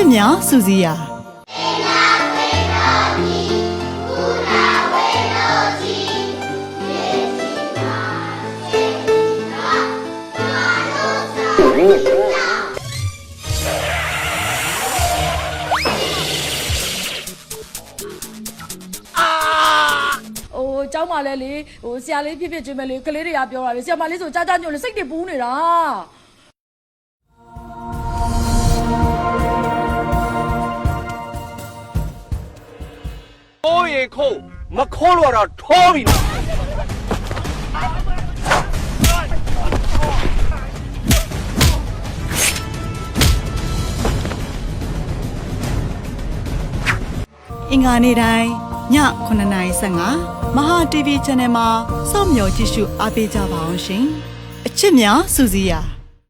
စ်များစူစီယာ ဟိုเจ้าမလဲလေဟိုဆရာလေးဖြစ်ဖြစ်ချင်းပဲလေကလေးတွေကပြောတာလေဆရာမလေးဆိုကြားကြားညွန့်လေစိတ်တွေပူးနေတာ ခိုးရင်ခိုးမခိုးလို့တော့ထိုးပြီနော်အင်္ဂါနေ့တိုင်းည9:55မဟာ TV Channel မှာစောင့်မျှော်ကြည့်ရှုအားပေးကြပါအောင်ရှင်အချစ်များစူစီယာ